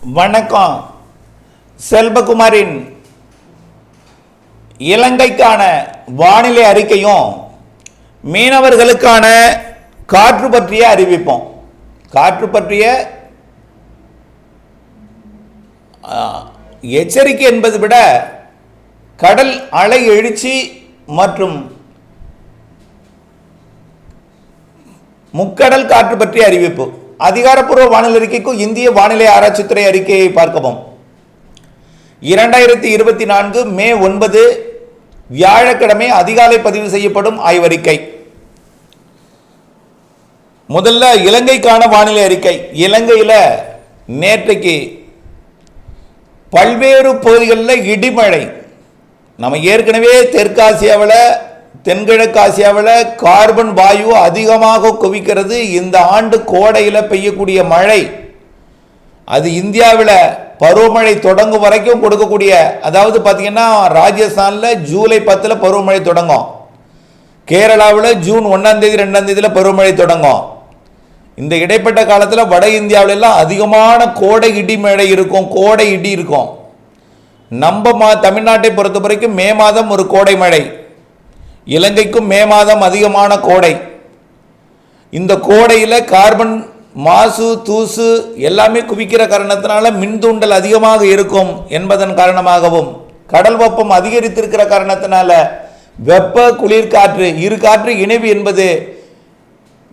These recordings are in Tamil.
வணக்கம். செல்வகுமாரின் இலங்கைக்கான வானிலை அறிக்கையும் மீனவர்களுக்கான காற்று பற்றிய அறிவிப்போம். காற்று பற்றிய எச்சரிக்கை என்பது விட கடல் அலை எழுச்சி மற்றும் முக்கடல் காற்று பற்றிய அறிவிப்பு. அதிகாரப்பூர்வ வானிலை அறிக்கைக்கும் இந்திய வானிலை ஆராய்ச்சித்துறை அறிக்கையை பார்க்கவும். இரண்டாயிரத்தி இருபத்தி நான்கு மே ஒன்பது வியாழக்கிழமை அதிகாலை பதிவு செய்யப்படும் ஆய்வறிக்கை. முதல்ல இலங்கைக்கான வானிலை அறிக்கை. இலங்கையில் நேற்றைக்கு பல்வேறு பகுதிகளில் இடிமழை. நம்ம ஏற்கனவே தெற்காசியாவில் தென்கிழக்கு ஆசியாவில் கார்பன் வாயு அதிகமாக குவிக்கிறது இந்த ஆண்டு கோடையில் பெய்யக்கூடிய மழை அது இந்தியாவில் பருவமழை தொடங்கும் வரைக்கும் கொடுக்கக்கூடிய அதாவது பார்த்தீங்கன்னா ராஜஸ்தானில் ஜூலை பத்தில் பருவமழை தொடங்கும். கேரளாவில் ஜூன் ஒன்றாம் தேதி ரெண்டாம் தேதியில் பருவமழை தொடங்கும். இந்த இடைப்பட்ட காலத்தில் வட இந்தியாவிலெல்லாம் அதிகமான கோடை இடி மழை இருக்கும் கோடை இடி இருக்கும். நம்ம மா தமிழ்நாட்டை பொறுத்த வரைக்கும் மே மாதம் ஒரு கோடை மழை. இலங்கைக்கும் மே மாதம் அதிகமான கோடை. இந்த கோடையில் கார்பன் மாசு தூசு எல்லாமே குவிக்கிற காரணத்தினால மின்தூண்டல் அதிகமாக இருக்கும் என்பதன் காரணமாகவும் கடல் வெப்பம் அதிகரித்திருக்கிற காரணத்தினால வெப்ப குளிர் காற்று இரு காற்று இணைவு என்பது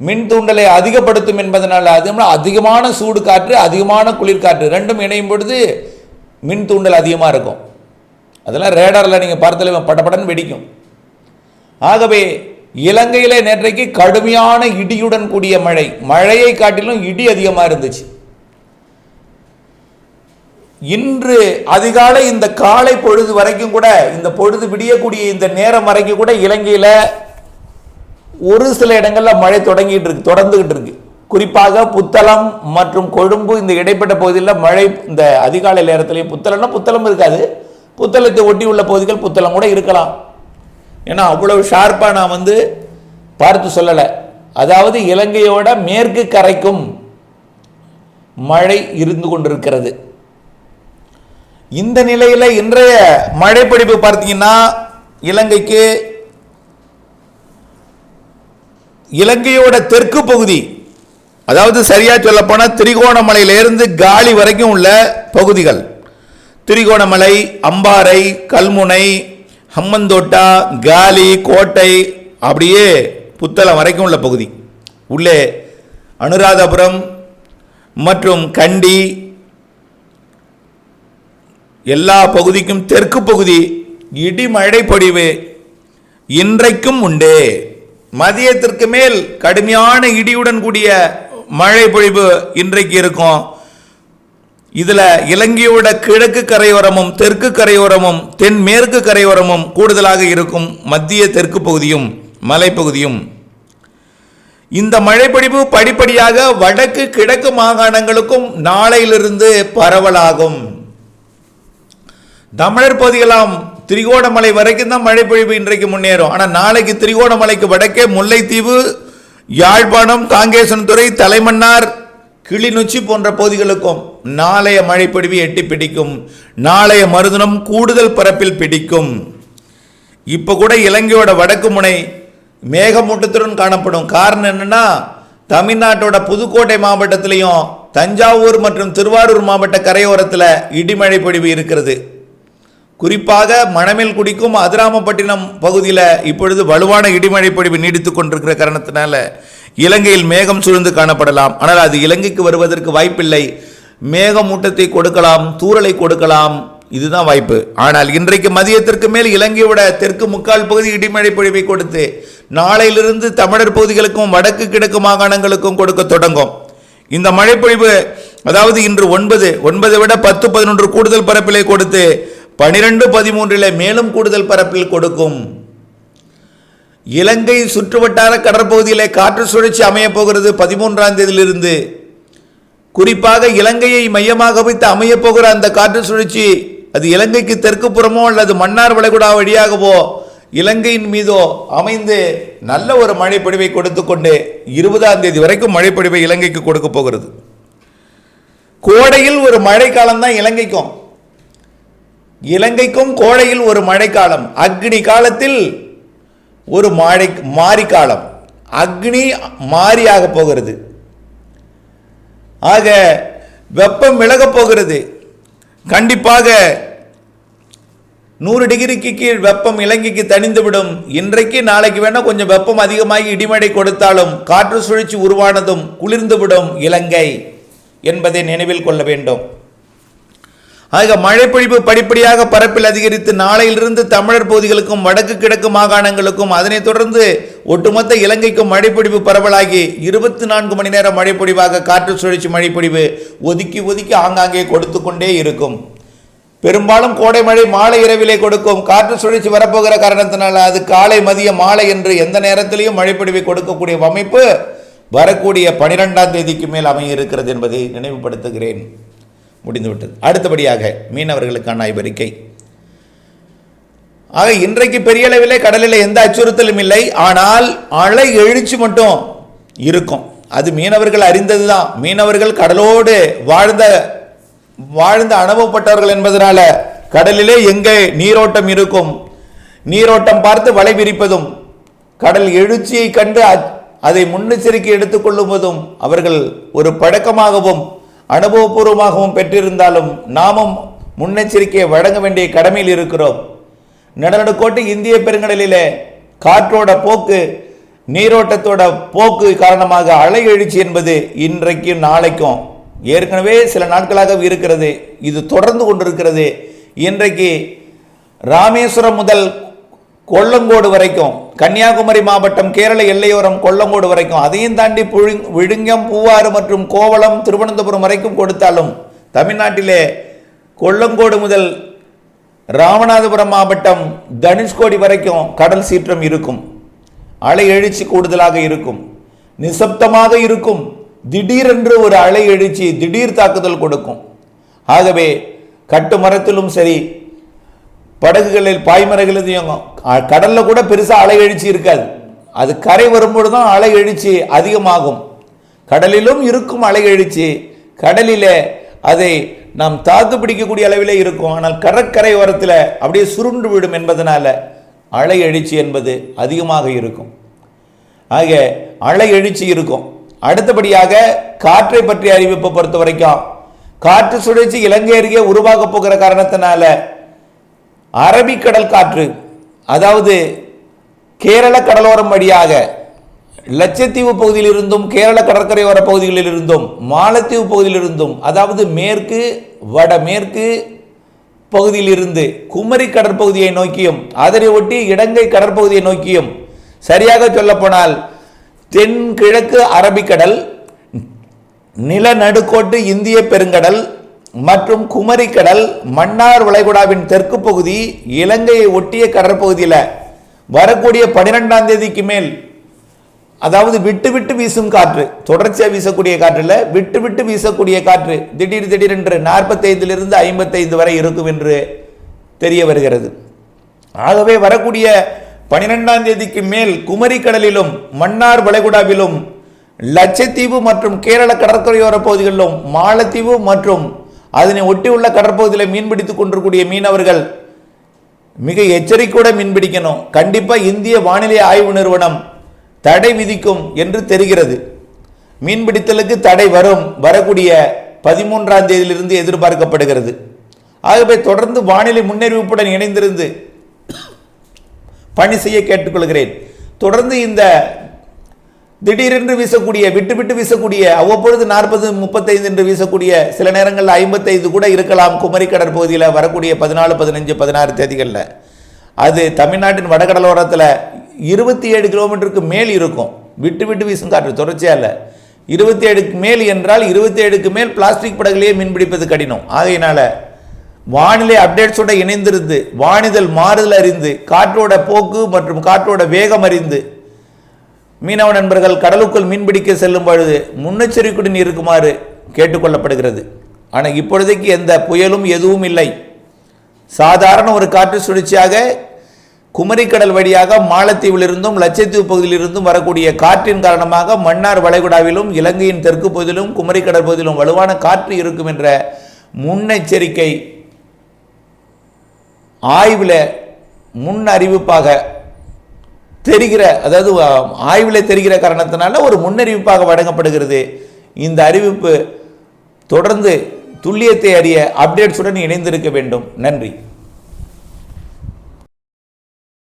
மின் தூண்டலை அதிகப்படுத்தும் என்பதனால் அது அதிகமான சூடு காற்று அதிகமான குளிர்காற்று ரெண்டும் இணையும் பொழுது மின் தூண்டல் அதிகமாக இருக்கும். அதெல்லாம் ரேடாரில் நீங்கள் பார்த்தாலே படப்படன்னு வெடிக்கும். ஆகவே இலங்கையிலே நேற்றைக்கு கடுமையான இடியுடன் கூடிய மழை. மழையை காட்டிலும் இடி அதிகமாக இருந்துச்சு. இன்று அதிகாலை இந்த காலை பொழுது வரைக்கும் கூட இந்த பொழுது விடியக்கூடிய இந்த நேரம் வரைக்கும் கூட இலங்கையில் ஒரு சில இடங்களில் மழை தொடங்கிட்டு இருக்கு தொடர்ந்துகிட்டு இருக்கு. குறிப்பாக புத்தளம் மற்றும் கொழும்பு இந்த இடைப்பட்ட பகுதியில் மழை இந்த அதிகாலை நேரத்திலேயே புத்தளம்னா புத்தளம் இருக்காது. புத்தளத்தை ஒட்டி உள்ள பகுதிகள் புத்தளம் கூட இருக்கலாம். ஏன்னா அவ்வளவு ஷார்ப்பாக நான் வந்து பார்த்து சொல்லலை. அதாவது இலங்கையோட மேற்கு கரைக்கும் மழை இருந்து கொண்டிருக்கிறது. இந்த நிலையில் இன்றைய மழைப்பிடிப்பு பார்த்தீங்கன்னா இலங்கைக்கு இலங்கையோட தெற்கு பகுதி அதாவது சரியா சொல்லப்போனால் திரிகோணமலையிலிருந்து காலி வரைக்கும் உள்ள பகுதிகள். திரிகோணமலை அம்பாறை கல்முனை ஹம்மந்தோட்டா காலி கோட்டை அப்படியே புத்தளம் வரைக்கும் உள்ள பகுதி. உள்ளே அனுராதபுரம் மற்றும் கண்டி எல்லா பகுதிக்கும் தெற்கு பகுதி இடிமழை பொழிவு இன்றைக்கும் உண்டு. மதியத்திற்கு மேல் கடுமையான இடியுடன் கூடிய மழை பொழிவு இன்றைக்கு இருக்கும். இதுல இலங்கையோட கிழக்கு கரையோரமும் தெற்கு கரையோரமும் தென்மேற்கு கரையோரமும் கூடுதலாக இருக்கும் மத்திய தெற்கு பகுதியும் மலைப்பகுதியும். இந்த மழைப்பொழிவு படிப்படியாக வடக்கு கிழக்கு மாகாணங்களுக்கும் நாளையிலிருந்து பரவலாகும். தமிழர் பகுதிகளாம் திரிகோணமலை வரைக்கும் தான் மழைப்பொழிவு இன்றைக்கு முன்னேறும். ஆனால் நாளைக்கு திரிகோணமலைக்கு வடக்கே முல்லைத்தீவு யாழ்ப்பாணம் காங்கேசன்துறை தலைமன்னார் கிளிநொச்சி போன்ற பகுதிகளுக்கும் நாளைய மழைப்பொழிவு எட்டி பிடிக்கும். நாளைய மருதனம் கூடுதல் பரப்பில் பிடிக்கும். இப்போ கூட இலங்கையோட வடக்கு முனை மேகமூட்டத்துடன் காணப்படும். காரணம் என்னன்னா தமிழ்நாட்டோட புதுக்கோட்டை மாவட்டத்திலையும் தஞ்சாவூர் மற்றும் திருவாரூர் மாவட்ட கரையோரத்தில் இடிமழை பொழிவு இருக்கிறது. குறிப்பாக மணமேல் குடிக்கும் அதிராமப்பட்டினம் பகுதியில் இப்பொழுது வலுவான இடிமழை பொழிவு நீடித்து கொண்டிருக்கிற காரணத்தினால இலங்கையில் மேகம் சூழ்ந்து காணப்படலாம். ஆனால் அது இலங்கைக்கு வருவதற்கு வாய்ப்பில்லை. மேகமூட்டத்தை கொடுக்கலாம் தூறலை கொடுக்கலாம். இதுதான் வாய்ப்பு. ஆனால் இன்றைக்கு மதியத்திற்கு மேல் இலங்கையோட தெற்கு முக்கால் பகுதி இடிமழை பொழிவை கொடுத்து நாளையிலிருந்து தமிழர் பகுதிகளுக்கும் வடக்கு கிழக்கு மாகாணங்களுக்கும் கொடுக்க தொடங்கும். இந்த மழைப்பொழிவு அதாவது இன்று ஒன்பது ஒன்பதை விட பத்து பதினொன்று கூடுதல் பரப்பிலே கொடுத்து பனிரெண்டு பதிமூன்றில் மேலும் கூடுதல் பரப்பில் கொடுக்கும். இலங்கை சுற்றுவட்டார கடற்பகுதியிலே காற்று சுழற்சி அமையப் போகிறது பதிமூன்றாம் தேதியிலிருந்து. குறிப்பாக இலங்கையை மையமாக வைத்து அமையப் போகிற அந்த காற்று சுழற்சி அது இலங்கைக்கு தெற்கு புறமோ அல்லது மன்னார் வளைகுடா வழியாகவோ இலங்கையின் மீதோ அமைந்து நல்ல ஒரு மழைப்பொழிவை கொடுத்து கொண்டு இருபதாம் தேதி வரைக்கும் மழைப்பொழிவை இலங்கைக்கு கொடுக்க போகிறது. கோடையில் ஒரு மழைக்காலம் தான் இலங்கைக்கும். இலங்கைக்கும் கோடையில் ஒரு மழைக்காலம். அக்னி காலத்தில் ஒரு மழை மாரிக்காலம். அக்னி மாரியாக போகிறது. ஆக வெப்பம் விலகப் போகிறது. கண்டிப்பாக நூறு டிகிரிக்கு கீழ் வெப்பம் இலங்கைக்கு தணிந்துவிடும். இன்றைக்கு நாளைக்கு வேணால் கொஞ்சம் வெப்பம் அதிகமாகி இடிமழை கொடுத்தாலும் காற்று சுழற்சி உருவானதும் குளிர்ந்துவிடும் இலங்கை என்பதை நினைவில் கொள்ள வேண்டும். ஆக மழைப்பொழிவு படிப்படியாக பரப்பில் அதிகரித்து நாளையிலிருந்து தமிழர் பகுதிகளுக்கும் வடக்கு கிழக்கு மாகாணங்களுக்கும் அதனைத் தொடர்ந்து ஒட்டுமொத்த இலங்கைக்கும் மழைப்பொழிவு பரவலாகி இருபத்தி நான்கு மணி நேரம் மழைப்பொழிவாக காற்று சுழற்சி மழைப்பொழிவு ஒதுக்கி ஒதுக்கி ஆங்காங்கே கொடுத்து கொண்டே இருக்கும். பெரும்பாலும் கோடை மழை மாலை இரவிலே கொடுக்கும். காற்று சுழற்சி வரப்போகிற காரணத்தினால அது காலை மதிய மாலை என்று எந்த நேரத்திலையும் மழைப்பொழிவை கொடுக்கக்கூடிய அமைப்பு வரக்கூடிய பனிரெண்டாம் தேதிக்கு மேல் அமைய இருக்கிறது என்பதை நினைவுபடுத்துகிறேன். முடிந்துவிட்டது. அடுத்தபடியாக மீனவர்களுக்கான ஆய்வறிக்கை ஆக இன்றைக்கு பெரியளவில் கடலில் எந்த அச்சுறுத்தலும் இல்லை. ஆனால் அலை எழுச்சி மட்டும் இருக்கும். அது மீனவர்கள் அறிந்ததுதான். மீனவர்கள் கடலோடு வாழ்ந்த வாழ்ந்த அனுபவப்பட்டவர்கள் என்பதனால கடலிலே எங்கே நீரோட்டம் இருக்கும் நீரோட்டம் பார்த்து வலை விரிப்பதும் கடல் எழுச்சியை கண்டு அதை முன்னெச்சரிக்கை எடுத்துக்கொள்ளுவதும் அவர்கள் ஒரு பழக்கமாகவும் அனுபவபூர்வமாகவும் பெற்றிருந்தாலும் நாமும் முன்னெச்சரிக்கையை வழங்க வேண்டிய கடமையில் இருக்கிறோம். நிலநடுக்கோட்டு இந்திய பெருங்கடலிலே காற்றோட போக்கு நீரோட்டத்தோட போக்கு காரணமாக அலை எழுச்சி என்பது இன்றைக்கும் நாளைக்கும் ஏற்கனவே சில நாட்களாக இருக்கிறது. இது தொடர்ந்து கொண்டிருக்கிறது. இன்றைக்கு ராமேஸ்வரம் முதல் கொல்லங்கோடு வரைக்கும் கன்னியாகுமரி மாவட்டம் கேரள எல்லையோரம் கொல்லங்கோடு வரைக்கும் அதையும் தாண்டி புழு விழுங்கம் பூவாறு மற்றும் கோவளம் திருவனந்தபுரம் வரைக்கும் கொடுத்தாலும் தமிழ்நாட்டிலே கொல்லங்கோடு முதல் ராமநாதபுரம் மாவட்டம் தனுஷ்கோடி வரைக்கும் கடல் சீற்றம் இருக்கும். அலை எழுச்சி கூடுதலாக இருக்கும். நிசப்தமாக இருக்கும். திடீரென்று ஒரு அலை எழுச்சி திடீர் தாக்குதல் கொடுக்கும். ஆகவே கட்டு மரத்திலும் சரி படகுகளில் பாய்மரங்களிலும் கடலில் கூட பெருசாக அலை எழுச்சி இருக்காது. அது கரை வரும்போது தான் அலை எழுச்சி அதிகமாகும். கடலிலும் இருக்கும் அலை எழுச்சி கடலில் அதை நாம் தாக்கு பிடிக்கக்கூடிய அளவிலே இருக்கும். ஆனால் கடற்கரை ஓரத்தில் அப்படியே சுருண்டு விடும் என்பதனால அலை எழுச்சி என்பது அதிகமாக இருக்கும். ஆக அலை எழுச்சி இருக்கும். அடுத்தபடியாக காற்றை பற்றிய அறிவிப்பை பொறுத்த வரைக்கும் காற்று சுழற்சி இலங்கை அருகே உருவாக போகிற காரணத்தினால அரபிக்கடல் காற்று அதாவது கேரள கடலோரம் வழியாக லட்சத்தீவு பகுதியில் இருந்தும் கேரள கடற்கரையோர பகுதிகளிலிருந்தும் மாலத்தீவு பகுதியிலிருந்தும் அதாவது மேற்கு வடமேற்கு பகுதியிலிருந்து குமரி கடற்பகுதியை நோக்கியும் அதனை ஒட்டி இடங்கை கடற்பகுதியை நோக்கியும் சரியாக சொல்லப்போனால் தென்கிழக்கு அரபிக்கடல் நிலநடுக்கோட்டு இந்திய பெருங்கடல் மற்றும் குமரிக்கடல் மன்னார் வளைகுடாவின் தெற்கு பகுதி இலங்கையை ஒட்டிய கடற்பகுதியில் வரக்கூடிய பனிரெண்டாம் தேதிக்கு மேல் அதாவது விட்டு விட்டு வீசும் காற்று தொடர்ச்சியாக வீசக்கூடிய காற்றில் விட்டு விட்டு வீசக்கூடிய காற்று திடீர் திடீரென்று நாற்பத்தைந்திலிருந்து ஐம்பத்தைந்து வரை இருக்கும் என்று தெரிய வருகிறது. ஆகவே வரக்கூடிய பனிரெண்டாம் தேதிக்கு மேல் குமரி கடலிலும் மன்னார் வளைகுடாவிலும் லட்சத்தீவு மற்றும் கேரள கடற்கரையோர பகுதிகளிலும் மாலத்தீவு மற்றும் அதனை ஒட்டியுள்ள கடற்பகுதியில் மீன்பிடித்துக் கொண்டிருக்கூடிய மீனவர்கள் மிக எச்சரிக்கையோட மீன்பிடிக்கணும் கண்டிப்பாக இந்திய வானிலை ஆய்வு நிறுவனம் தடை விதிக்கும் என்று தெரிகிறது. மீன்பிடித்தலுக்கு தடை வரும் வரக்கூடிய பதிமூன்றாம் தேதியிலிருந்து எதிர்பார்க்கப்படுகிறது. ஆகவே தொடர்ந்து வானிலை முன்னறிவிப்புடன் இணைந்திருந்து பணி செய்ய கேட்டுக்கொள்கிறேன். தொடர்ந்து இந்த திடீரென்று வீசக்கூடிய விட்டு விட்டு வீசக்கூடிய அவ்வப்பொழுது நாற்பது முப்பத்தைந்து என்று வீசக்கூடிய சில நேரங்களில் ஐம்பத்தைந்து கூட இருக்கலாம் குமரி கடற்பகுதியில் வரக்கூடிய பதினாலு பதினஞ்சு பதினாறு தேதிகளில். அது தமிழ்நாட்டின் வடகடலோரத்தில் இருபத்தி ஏழு கிலோமீட்டருக்கு மேல் இருக்கும். விட்டு விட்டு வீசும் காற்று தொடர்ச்சியாக இல்லை. இருபத்தி ஏழுக்கு மேல் என்றால் இருபத்தி ஏழுக்கு மேல் பிளாஸ்டிக் படகுலேயே மீன்பிடிப்பது கடினம். ஆகையினால் வானிலை அப்டேட்ஸோட இணைந்திருந்து வானிதழ் மாறுதல் அறிந்து காற்றோட போக்கு மற்றும் காற்றோட வேகம் அறிந்து மீனவ நண்பர்கள் கடலுக்குள் மீன்பிடிக்க செல்லும் பொழுது முன்னெச்சரிக்கையுடன் இருக்குமாறு கேட்டுக்கொள்ளப்படுகிறது. ஆனால் இப்பொழுதைக்கு எந்த புயலும் எதுவும் இல்லை. சாதாரண ஒரு காற்று சுழற்சியாக குமரிக்கடல் வழியாக மாலத்தீவிலிருந்தும் லட்சத்தீவு பகுதியிலிருந்தும் வரக்கூடிய காற்றின் காரணமாக மன்னார் வளைகுடாவிலும் இலங்கையின் தெற்கு பகுதியிலும் குமரிக்கடல் பகுதியிலும் வலுவான காற்று இருக்கும் என்ற முன்னெச்சரிக்கை ஆய்வில் முன் அறிவிப்பாக தெரிகிற அதாவது ஆய்வில் தெரிகிற காரணத்தினால ஒரு முன்னறிவிப்பாக வழங்கப்படுகிறது. இந்த அறிவிப்பு தொடர்ந்து துல்லியத்தை அறிய அப்டேட்ஸுடன் இணைந்திருக்க வேண்டும். நன்றி.